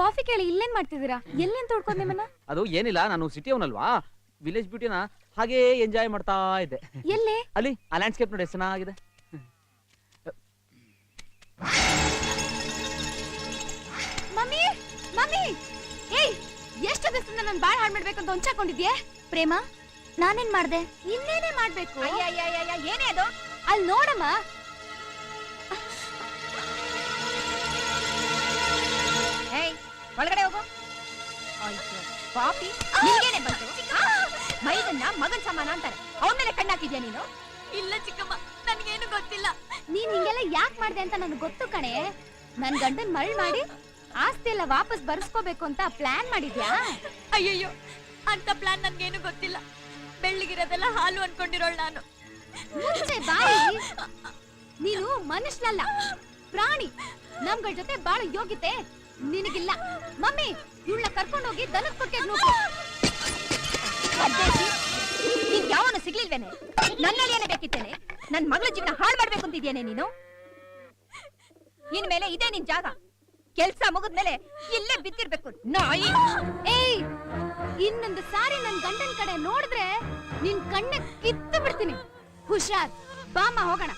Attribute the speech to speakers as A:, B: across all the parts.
A: Coffee ಕೇಳಿ ಇಲ್ಲೇನ್ ಮಾಡ್ತಿದ್ದೀರಾ? ಎಲ್ಲೇನ್ ತೋಡ್ಕೊಂಡ್ ನಿಮ್ಮನ್ನ?
B: ಅದು ಏನಿಲ್ಲ ನಾನು ಸಿಟಿ ಅವನಲ್ವಾ? ವಿಲೇಜ್ ಬ್ಯೂಟಿನ ಹಾಗೆ ಎಂಜಾಯ್ ಮಾಡ್ತಾ ಇದ್ದೆ.
A: ಎಲ್ಲಿ?
B: ಅಲ್ಲಿ ಆ ಲ್ಯಾಂಡ್ಸ್ಕೇಪ್ ನೋಡಿ ಎಷ್ಟು ಚೆನ್ನಾಗಿದೆ.
A: Mummy mummy! ಏಯ್ ಎಷ್ಟು ದಿವಸದಿಂದ ನಾನು ಬಾಳ್ ಹಾಡ್ ಮಾಡ್ಬೇಕು ಅಂತ ಹೊಂಚಾಕೊಂಡಿದ್ಯೆ ಪ್ರೇಮ ನಾನೇನ್ ಮಾಡ್ದೆ? ಇನ್ನೇನೇ ಮಾಡ್ಬೇಕು?
C: ಏನೇ ಅದು?
A: ಅಲ್ಲಿ ನೋಡಮ್ಮ
C: ಪಾಪಿ? ನಿನ್ಗೇನೆ ಬಂತು? ಮೈದನ್ನ ಮಗನ್ ಸಮಾನ ಅಂತಾರೆ. ಅವನ ಮೇಲೆ ಕಣ್ಣಾಕಿದ್ಯಾ ನೀನು?
A: ಇಲ್ಲ ಚಿಕ್ಕಮ್ಮ ನನ್ಗೇನು ಗೊತ್ತಿಲ್ಲ. ನೀನ್ ಹಿಂಗೆಲ್ಲ ಯಾಕೆ ಮಾಡ್ದೆ ಅಂತ ನನಗೆ ಗೊತ್ತು ಕಣೆ. ನನ್ ಗಂಡನ್ ಮಳ್ ಮಾಡಿ ಆಸ್ತಿ ಎಲ್ಲ ವಾಪಸ್ ಬರ್ಸ್ಕೋಬೇಕು ಅಂತ ಪ್ಲಾನ್ ಮಾಡಿದ್ಯಾ?
D: ಅಯ್ಯಯ್ಯೋ ಅಂತ ಪ್ಲಾನ್ ನನ್ಗೇನು ಗೊತ್ತಿಲ್ಲ. ಬೆಳ್ಳಿಗಿರೋದೆಲ್ಲ ಹಾಲು ಅನ್ಕೊಂಡಿರೋಳ್ ನಾನು.
A: ಮುಂಚೆ ಬಾಯಿ ನೀನು ಮನುಷ್ಯನಲ್ಲ ಪ್ರಾಣಿ. ನಮ್ಗಳ ಜೊತೆ ಬಾಳ ಯೋಗ್ಯತೆ. ನಿನಗಿಲ್ಲ. ಮಮ್ಮಿ ಇವಳ ಕರ್ಕೊಂಡೋಗಿ ದನದ
C: ಅದ್ದೇಸಿ ನೀನ್ ಯಾವನು ಸಿಗ್ಲಿಲ್ವೇನೆ? ನನ್ನಲ್ಲಿ ಏನೇ ಬೇಕಿತ್ತೇನೆ? ನನ್ ಮಗಳ ಜೀವನ ಹಾಳು ಮಾಡ್ಬೇಕು ಅಂತಿದ್ಯಾನೆ ನೀನು? ಇನ್ಮೇಲೆ ಇದೇ ನಿನ್ ಜಾಗ. ಕೆಲ್ಸ ಮುಗಿದ್ಮೇಲೆ ಇಲ್ಲೇ ಬಿದ್ದಿರ್ಬೇಕು, ನಾಯಿ.
A: ಏಯ್, ಇನ್ನೊಂದು ಸಾರಿ ನನ್ ಗಂಡನ್ ಕಡೆ ನೋಡಿದ್ರೆ ನಿನ್ ಕಣ್ಣ ಕಿತ್ತು ಬಿಡ್ತೀನಿ. ಹುಷಾರ್ ಬಾಮ ಹೋಗೋಣ.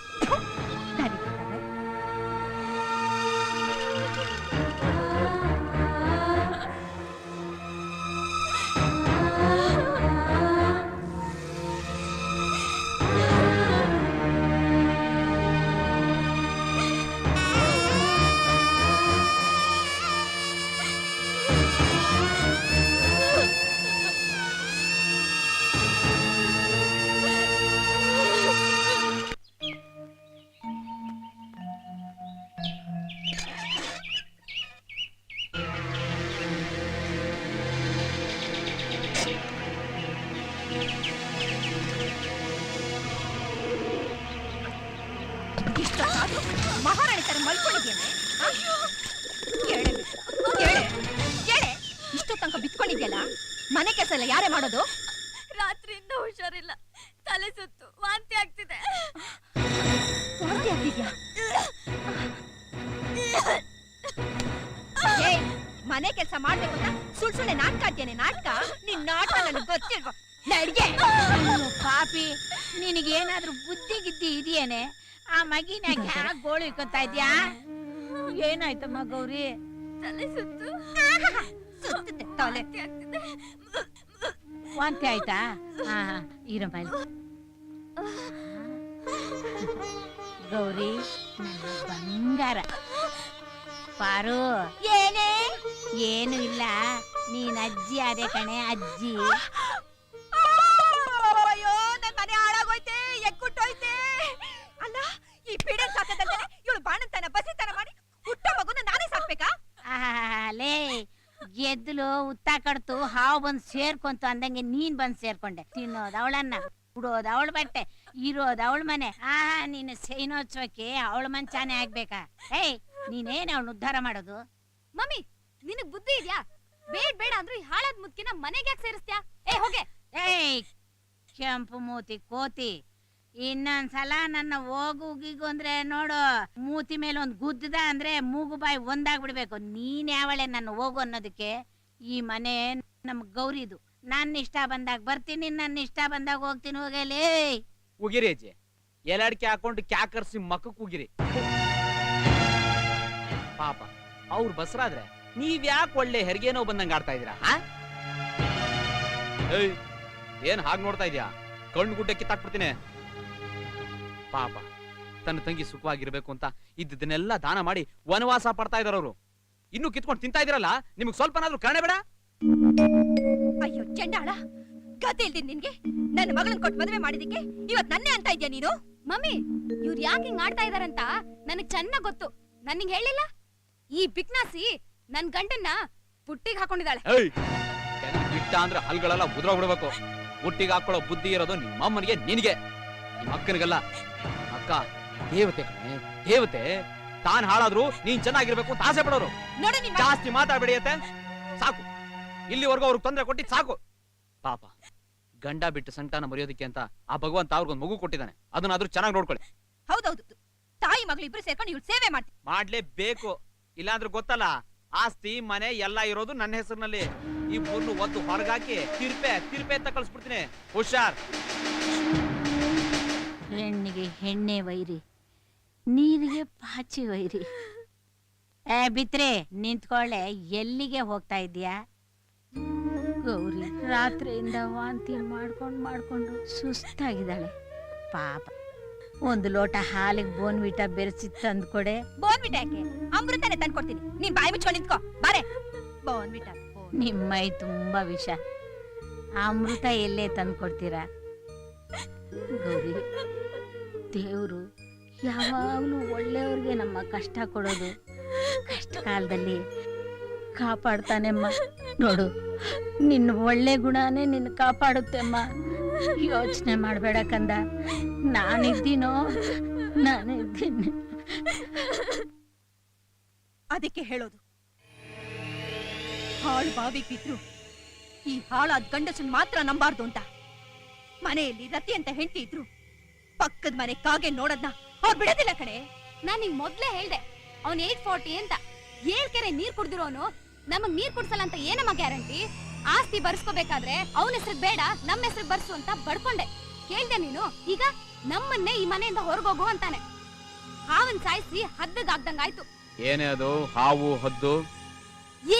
C: ಮಹಾರಾಣಿ ತರ ಕೇಳೆ ಇಷ್ಟು ತನಕ ಬಿತ್ಕೊಂಡಿದ್ಯಲ್ಲ? ಮನೆ ಕೆಲಸ ಎಲ್ಲ ಯಾರೇ ಮಾಡೋದು?
D: ರಾತ್ರಿಯಿಂದ ಹುಷಾರಿಲ್ಲ. ತಲೆ ಸುತ್ತು ವಾಂತಿ ಆಗ್ತಿದೆ.
C: ವಾಂತಿ ಆಗ್ತಿದ್ಯಾ? ಏ, ಮನೆ ಕೆಲಸ ಮಾಡ್ಬೇಕು ಅಂತ ಸುಳ್ ಸುಳ್ಳೆ ನಾಟಕ ಆಡ್ತೇನೆ ನಾಟಕ? ನಿನ್ ನಾಟಕ ನನಗೆ ಗೊತ್ತಿಲ್ವಾ? ನಡ್ಗೆ.
E: ಅಯ್ಯೋ ಪಾಪಿ ನಿನಗೇನಾದ್ರೂ ಬುದ್ಧಿ ಗಿದ್ದಿ ಇದೆಯೇನೆ? ಆ ಮಗಿನ ಗೋಳು ಇಕ್ಕೊತಾ ಇದ್ಯಾ? ಏನಾಯ್ತಮ್ಮ ಗೌರಿ?
D: ತಲೆ ಸುತ್ತು.
C: ಸುತ್ತದೆ ತಲೆ.
D: ವಾಂತಿ
E: ಆಯ್ತಾ? ಹಾ ಹಾ ಇರಮ್ಮ ಇಲ್ಲಿ. ಗೌರಿ ನನ್ನ ಬಂಗಾರ. ಪಾರು.
C: ಏನೇ?
E: ಏನು ಇಲ್ಲ. ನೀನ್ ಅಜ್ಜಿ ಅದೇ ಕಣೆ ಅಜ್ಜಿ. ಉತ್ತ ಕಡ್ತು ಹಾವು ಬಂದು ಸೇರ್ಕೊಂತು ಅಂದಂಗೆ ನೀನ್ ಬಂದ್ ಸೇರ್ಕೊಂಡೆ. ತಿನ್ನೋದ್ ಅವಳನ್ನ ಉಡೋದ್ ಅವಳ ಬಟ್ಟೆ ಇರೋದ್ ಅವಳ ಮನೆ. ಆ ನೀನು ಸೈನೋತ್ಸವಕ್ಕೆ ಅವಳ ಮಂಚಾನೆ ಆಗ್ಬೇಕಾ? ಏಯ್ ನೀನೇನ್ ಅವಳು ಉದ್ಧಾರ ಮಾಡೋದು?
A: ಮಮ್ಮಿ ನಿನಗ್ ಬುದ್ಧಿ ಇದ್ಯಾ? ಬೇಡ ಬೇಡ ಅಂದ್ರೆ ಈ ಹಾಳಾದ್ ಮುದ್ಕಿನ ಮನೆಗೆ ಯಾಕೆ ಸೇರಿಸ್ತ್ಯಾ? ಏ ಹೋಗೆ.
E: ಏಯ್ ಕೆಂಪು ಮೂತಿ ಕೋತಿ. ಇನ್ನೊಂದ್ಸಲ ನನ್ನ ಹೋಗು ಗೀಗು ಅಂದ್ರೆ ನೋಡು ಮೂತಿ ಮೇಲೆ ಒಂದ್ ಗುದ್ದದ ಅಂದ್ರೆ ಮೂಗು ಬಾಯಿ ಒಂದಾಗ್ಬಿಡ್ಬೇಕು. ನೀನ್ ಯಾವಳೆ ನನ್ನ ಹೋಗು ಅನ್ನೋದಕ್ಕೆ? ಈ ಮನೆ ನಮ್ ಗೌರಿದು ನನ್ನ ಇಷ್ಟ ಬಂದಾಗ ಬರ್ತೀನಿ ನನ್ನ ಇಷ್ಟ ಬಂದಾಗ ಹೋಗ್ತೀನಿ, ಹೋಗಲೇ.
B: ಉಗಿರಿ ಅಜ್ಜಿ. ಎಲಾಡಿಕೆ ಹಾಕೊಂಡು ಕ್ಯಾಕರ್ಸಿ ಮಕ್ಕಕ್ಕೆ ಉಗಿರಿ. ಪಾಪ, ಅವ್ರು ಬಸ್ರಾದ್ರೆ ನೀವ್ ಯಾಕೆ ಒಳ್ಳೆ ಹೆರಿಗೆನೋ ಬಂದಂಗ ಆಡ್ತಾ ಇದೀರಾ? ಏಯ್, ಏನ್ ಹಾಗೆ ನೋಡ್ತಾ ಇದೀಯಾ ಕಣ್ಣು ಗುಡ್ಡ ಕಿತ್ತಾಕ್ಬಿಡ್ತೀನಿ. ಪಾಪ, ತನ್ನ ತಂಗಿ ಸುಖವಾಗಿರ್ಬೇಕು ಅಂತ ಇದ್ದದನ್ನೆಲ್ಲ ದಾನ ಮಾಡಿ ವನವಾಸ ಪಡ್ತಾ ಇದಾರ ಅವರು. ಇನ್ನು ಕಿತ್ಕೊಂಡು ತಿಂತಾ ಇದೀರಲ್ಲ? ನಿಮ್ಗೆ ಸ್ವಲ್ಪನಾದ್ರೂ ಕಾರಣ ಬೇಡ?
C: ಅಯ್ಯೋ ಚೆಂಡಾಳ ಗತಿ ಇಲ್ದಿನ್ ನಿನ್ಗೆ? ನನ್ನ ಮಗಳನ್ ಕೊಟ್ಟು ಮದುವೆ ಮಾಡಿದಕ್ಕೆ ಇವತ್ ನನ್ನೇ ಅಂತ ಇದ್ಯಾ ನೀನು?
A: ಮಮ್ಮಿ ಇವ್ರ ಯಾಕೆ ಹಿಂಗ್ ಆಡ್ತಾ ಇದಾರಂತ ನನಗ್ ಚೆನ್ನಾಗ್ ಗೊತ್ತು. ನನಗ್ ಹೇಳಿಲ್ಲ ಈ ಬಿಕ್ನಾಸಿ ನನ್ ಗಂಡನ್ನ ಪುಟ್ಟಿಗ್ ಹಾಕೊಂಡಿದ್ದಾಳೆ.
B: ಬಿಟ್ಟ ಅಂದ್ರೆ ಹಲ್ಗಳೆಲ್ಲ ಉದ್ರೋಗ್ಬಿಡ್ಬೇಕು ಹುಟ್ಟಿಗೆ ಹಾಕೊಳ್ಳೋ ಬುದ್ಧಿ ಇರೋದು ನಿಮ್ಮಮ್ಮನಿಗೆ ನಿನಗೆ. ನಿಮ್ಮ ಅಕ್ಕನಿಗಲ್ಲ. ಅಕ್ಕ ದೇವತೆ ಕಣೆ ದೇವತೆ. ತಾನ್ ಹಾಳಾದ್ರು ನೀನ್ ಚೆನ್ನಾಗಿರ್ಬೇಕು ಅಂತ ಆಸೆ ಪಡೋರು.
C: ನೋಡಿ ಜಾಸ್ತಿ
B: ಜಾಸ್ತಿ ಮಾತಾಡ್ಬೇಡಿಯತ್ತೆ ಸಾಕು. ಇಲ್ಲಿವರೆಗೂ ಅವ್ರಿಗೆ ತೊಂದರೆ ಕೊಟ್ಟಿದ್ ಸಾಕು. ಪಾಪ ಗಂಡ ಬಿಟ್ಟು ಸಂತಾನ ಮರೆಯೋದಕ್ಕೆ ಅಂತ ಆ ಭಗವಂತ ಅವ್ರಿಗೊಂದು ಮಗು ಕೊಟ್ಟಿದ್ದಾನೆ. ಅದನ್ನಾದ್ರೂ ಚೆನ್ನಾಗಿ ನೋಡ್ಕೊಳ್ಳಿ.
C: ಹೌದೌದು. ತಾಯಿ ಮಗಳು ಇಬ್ರು ಸೇರ್ಕೊಂಡು ಇವ್ರು ಸೇವೆ ಮಾಡ್ತೀನಿ.
B: ಮಾಡ್ಲೇಬೇಕು. ಇಲ್ಲಾಂದ್ರೆ ಗೊತ್ತಲ್ಲ ಆಸ್ತಿ ಮನೆ ಎಲ್ಲ ಇರೋದು ನನ್ನ ಹೆಸರಿನಲ್ಲಿ. ಮೂರ್ಲು ಒಂದು ಹೊರಗಾಕಿ ತಿರ್ಪೆ ತಿರ್ಪೆ ಅಂತ ಕಳಿಸ್ಬಿಡ್ತೀನಿ. ಹುಷಾರ್.
E: ಹೆಣ್ಣಿಗೆ ಹೆಣ್ಣೆ ವೈರಿ. ನೀರಿಗೆ ಪಾಚಿ ಒಯ್ರಿ. ಏ ಬಿತ್ರಿ ನಿಂತ್ಕೊಳ್ಳೆ ಎಲ್ಲಿಗೆ ಹೋಗ್ತಾ ಇದೀಯಾ ಗೌರಿ ರಾತ್ರಿಯಿಂದ ವಾಂತಿ ಮಾಡ್ಕೊಂಡು ಮಾಡ್ಕೊಂಡು ಸುಸ್ತಾಗಿದ್ದಾಳೆ. ಪಾಪ. ಒಂದು ಲೋಟ ಹಾಲಿಗೆ ಬೋನ್ವಿಟ ಬೆರೆಸಿ ತಂದ್ಕೊಡೆ
C: ಬೋನ್ವಿಟ ಯಾಕೆ? ಅಮೃತನೇ ತಂದ್ಕೊಡ್ತೀನಿ ನೀನ್ ಬಾಯಿ ಮುಚ್ಕೊಂಡು ನಿಂತ್ಕೋ. ಬಾರೆ. ಬೋನ್ವಿಟ
E: ನಿಮ್ಮ ತುಂಬಾ ವಿಷ. ಅಮೃತ ಎಲ್ಲೇ ತಂದ್ಕೊಡ್ತೀರಾ ಗೌರಿ ದೇವರು ಯಾವಾಗಲೂ ಒಳ್ಳೆಯವ್ರಿಗೆ ನಮ್ಮ ಕಷ್ಟ ಕೊಡೋದು ಕಷ್ಟ ಕಾಲದಲ್ಲಿ. ಕಾಪಾಡ್ತಾನೆಮ್ಮ. ನೋಡು ನಿನ್ನ ಒಳ್ಳೆ ಗುಣನೇ ನಿನ್ನ ಕಾಪಾಡುತ್ತೆಮ್ಮ. ಯೋಚನೆ ಮಾಡಬೇಡ ಕಂದ. ನಾನಿದ್ದೀನೋ? ನಾನಿದ್ದೀನಿ.
C: ಅದಕ್ಕೆ ಹೇಳೋದು. ಹಾಳು ಬಾವಿ ಬಿದ್ರು ಈ ಹಾಳಾದ ಗಂಡಸನ್ ಮಾತ್ರ ನಂಬಾರ್ದು ಅಂತ. ಮನೆಯಲ್ಲಿ ರತಿ ಅಂತ ಹೆಂಡತಿ ಇದ್ರು. ಪಕ್ಕದ ಮನೆ ಕಾಗೆ ನೋಡದ್ನ ಅವ್ರು ಬಿಡೋದಿಲ್ಲ ಕಣೆ.
A: ನಾನ್ ನಿಂಗ್ ಮೊದ್ಲೇ ಹೇಳ್ದೆ ಅವ್ನ್ ಏಟ್ ಫಾರ್ಟಿ ಅಂತ. ಏಳ್ ಕೆರೆ ನೀರ್ ಕುಡ್ದಿರೋನು ನಮಗ್ ನೀರ್ ಕುಡ್ಸಲ್ಲ ಅಂತ ಏನಮ್ಮ ಗ್ಯಾರಂಟಿ? ಆಸ್ತಿ ಬರ್ಸ್ಕೋಬೇಕಾದ್ರೆ ಅವನ ಹೆಸರು ಬೇಡ ನಮ್ಮ ಹೆಸರು ಬರ್ಸು ಅಂತ ಬಡ್ಕೊಂಡೆ. ಕೇಳ್ದೆ ನೀನು? ಈಗ ನಮ್ಮನ್ನೇ ಈ ಮನೆಯಿಂದ ಹೊರಗೋಗು ಅಂತಾನೆ. ಹಾವನ್ ಸಾಯಿಸಿ ಹದ್ದಗಾಗ್ದಂಗಾಯ್ತು
B: ಏನೇ ಅದು? ಹಾವು ಹದ್ದು?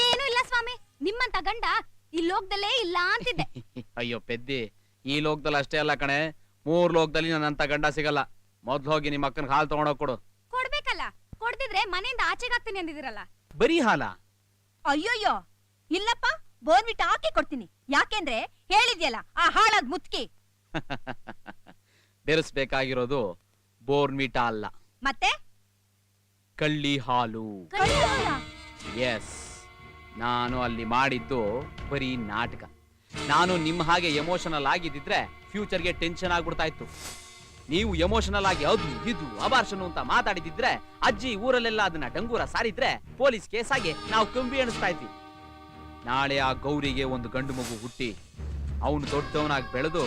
A: ಏನೂ ಇಲ್ಲ ಸ್ವಾಮಿ. ನಿಮ್ಮಂತ ಗಂಡ ಈ ಲೋಕದಲ್ಲೇ ಇಲ್ಲ ಅಂತಿದ್ದೆ.
B: ಅಯ್ಯೋ ಪೆದ್ದಿ. ಈ ಲೋಕದಲ್ಲಿ ಅಷ್ಟೇ ಅಲ್ಲ ಕಣೆ. ಮೂರ್ ಲೋಕದಲ್ಲಿ ನನ್ನಂತ ಗಂಡ ಸಿಗಲ್ಲ. ಮೊದ್ಲು ಹೋಗಿ ನಿಮ್ಮ ಅಕ್ಕನ ಹಾಲು ತಗೊಂಡೋಗ್ ಕೊಡು.
A: ಕೊಡ್ಬೇಕಲ್ಲ ಕೊಡ್ದಿದ್ರೆ ಮನೆಯಿಂದ ಆಚೆಗಾಗ್ತೀನಿ ಅಂದಿದಿರಲ್ಲ
B: ಬರೀ ಹಾಲ?
C: ಅಯ್ಯೋಯ್ಯೋ ಇಲ್ಲಪ್ಪ ಬೋನ್ವಿಟ ಹಾಕಿ ಕೊಡ್ತೀನಿ. ಯಾಕೆಂದ್ರೆ ಹೇಳಿದ್ಯಲ್ಲ ಆ ಹಾಳಾದ್ ಮುತ್ಕಿ
B: ಬೆರೆಸ್ಬೇಕಾಗಿರೋದು ಬೋರ್ಮಿಟ ಅಲ್ಲ.
C: ಮತ್ತೆ?
B: ಕಳ್ಳಿ ಹಾಲು. ಎಸ್ ನಾನು ಅಲ್ಲಿ ಮಾಡಿದ್ದು ಬರೀ ನಾಟಕ. ನಾನು ನಿಮ್ಮ ಹಾಗೆ ಎಮೋಷನಲ್ ಆಗಿದ್ದಿದ್ರೆ ಫ್ಯೂಚರ್ಗೆ ಟೆನ್ಷನ್ ಆಗ್ಬಿಡ್ತಾ ಇತ್ತು. ನೀವು ಎಮೋಷನಲ್ ಆಗಿ ಅದು ಇದು ಅಬಾರ್ಷನು ಅಂತ ಮಾತಾಡಿದಿದ್ರೆ, ಅಜ್ಜಿ ಊರಲ್ಲೆಲ್ಲ ಅದನ್ನ ಡಂಗೂರ ಸಾರಿದ್ರೆ ಪೊಲೀಸ್ ಕೇಸಾಗಿ ನಾವು ಕಂಬಿ ಎಣಿಸ್ತಾ ಇದ್ವಿ. ನಾಳೆ ಆ ಗೌರಿಗೆ ಒಂದು ಗಂಡು ಮಗು ಹುಟ್ಟಿ, ಅವನು ದೊಡ್ಡವನಾಗಿ ಬೆಳೆದು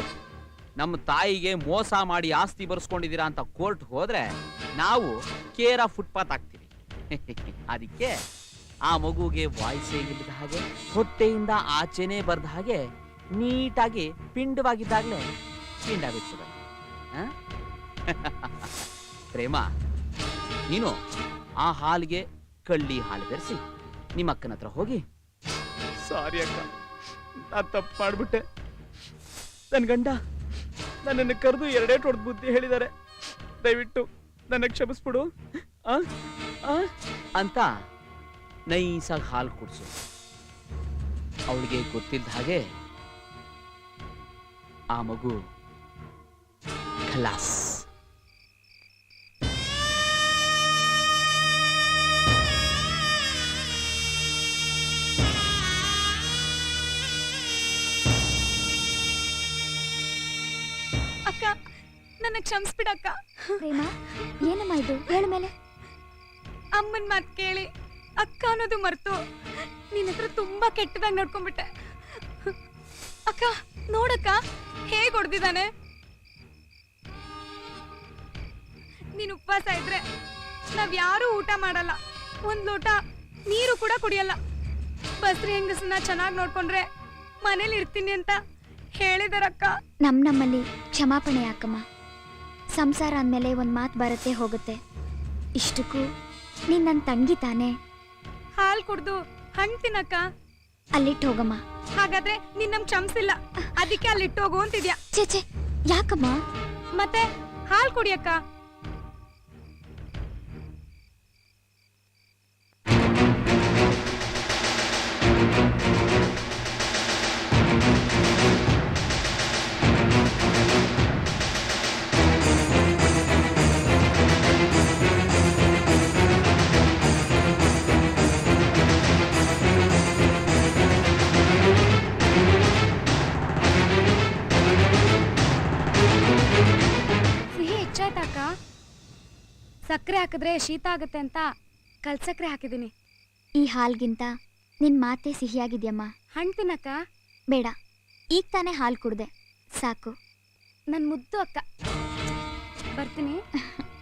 B: ನಮ್ಮ ತಾಯಿಗೆ ಮೋಸ ಮಾಡಿ ಆಸ್ತಿ ಬರ್ಸ್ಕೊಂಡಿದ್ದೀರಾ ಅಂತ ಕೋರ್ಟ್ ಹೋದ್ರೆ ನಾವು ಕೇರ ಫುಟ್ಪಾತ್ ಆಗ್ತೀವಿ ಅದಕ್ಕೆ ಆ ಮಗುಗೆ ವಾಯ್ಸೇ ಇಲ್ಲದ ಹಾಗೆ, ಹೊಟ್ಟೆಯಿಂದ ಆಚೆನೆ ಬರೆದ ಹಾಗೆ ನೀಟಾಗಿ ಪಿಂಡವಾಗಿದ್ದಾಗಲೇ ಪಿಂಡ ಬಿಟ್ಬಿಡೋದು ಆ? ಪ್ರೇಮ ನೀನು ಆ ಹಾಲಿಗೆ ಕಳ್ಳಿ ಹಾಲು ಬೆರೆಸಿ ನಿಮ್ಮ ಅಕ್ಕನ ಹತ್ರ ಹೋಗಿ ಸಾರಿ ಅಕ್ಕ ನಾ ತಪ್ಪು ಮಾಡ್ಬಿಟ್ಟೆ ನನ್ನ ಗಂಡ ನನ್ನನ್ನು ಕರೆದು ಎರಡೇ ಹೊಡೆದು ಬುದ್ಧಿ ಹೇಳಿದ್ದಾರೆ ದಯವಿಟ್ಟು ನನ್ನ ಕ್ಷಮಿಸ್ಬಿಡು ಆ? ಆ? ಅಂತ ನೈಸಾಗಿ ಹಾಲು ಕುಡಿಸು ಅವಳಿಗೆ ಗೊತ್ತಿದ್ದ ಹಾಗೆ ಆ ಮಗು ಖಲಾಸ್
D: ಅಕ್ಕ ನನ್ನ ಕ್ಷಮಿಸ್ಬಿಡಕ್ಕ
A: ಪ್ರೇಮ ಏನಮ್ಮ ಇದು? ಹೇಳ ಮೇಲೆ.
D: ಅಮ್ಮನ ಮಾತು ಕೇಳಿ ಅಕ್ಕ ಅನ್ನೋದು ಮರ್ತು. ನಿನ್ನ ಹತ್ರ ತುಂಬಾ ಕೆಟ್ಟದಾಗ ನೋಡ್ಕೊಂಡ್ಬಿಟ್ಟೆ. ಅಕ್ಕ ನೋಡಕ್ಕ ಹೇಗ್ ಹೊಡ್ದಿದ್ದಾನೆ? ನೀನ್ ಉಪವಾಸ ಇದ್ರೆ ನಾವ್ ಯಾರು ಊಟ ಮಾಡಲ್ಲ. ಒಂದ್ ಲೋಟ ನೀರು ಕೂಡ ಕುಡಿಯಲ್ಲ. ಬಸ್ರಿ ಹೆಂಗಸನ್ನ ಚೆನ್ನಾಗಿ ನೋಡ್ಕೊಂಡ್ರೆ ಮನೇಲಿ ಇರ್ತೀನಿ ಅಂತ ಹೇಳಿದಾರಕ್ಕ.
F: ನಮ್ ನಮ್ಮಲ್ಲಿ ಕ್ಷಮಾಪಣೆ ಯಾಕಮ್ಮ? ಸಂಸಾರ ಅಂದಮೇಲೆ ಒಂದು ಮಾತು ಬರುತ್ತೆ ಹೋಗುತ್ತೆ. ಇಷ್ಟಕ್ಕೂ ನೀನ್ ನನ್ ತಂಗಿ ತಾನೆ?
D: ಹಾಲ್ ಕುಡ್ದು ಹಣ್ಣ್ ತಿನ್ನಕ್ಕ?
F: ಅಲ್ಲಿಟ್ಟು ಹೋಗಮ್ಮ.
D: ಹಾಗಾದ್ರೆ ನಿನ್ ನಮ್ ಕ್ಷಮಿಸಿಲ್ಲ. ಅದಕ್ಕೆ ಅಲ್ಲಿಟ್ಟು ಹೋಗು ಅಂತಿದ್ಯಾ?
F: ಛೇ ಛೇ ಯಾಕಮ್ಮ?
D: ಮತ್ತೆ ಹಾಲ್ ಕುಡಿಯಕ್ಕ? ಹಾಕಿದ್ರೆ ಶೀತ ಆಗುತ್ತೆ ಅಂತ ಕಲ್ಸಕ್ರೆ ಹಾಕಿದ್ದೀನಿ. ಹಾಕಿದೀನಿ
F: ಈ ಹಾಲ್ಗಿಂತ ನಿನ್ ಮಾತೆ ಸಿಹಿಯಾಗಿದ್ಯಮ್ಮ.
D: ಹಣ್ಣು ತಿನ್ನಕ್ಕ?
F: ಬೇಡ ಈಗ ತಾನೇ ಹಾಲು ಕುಡ್ದೆ. ಸಾಕು.
D: ನನ್ ಮುದ್ದು ಅಕ್ಕ. ಬರ್ತೀನಿ.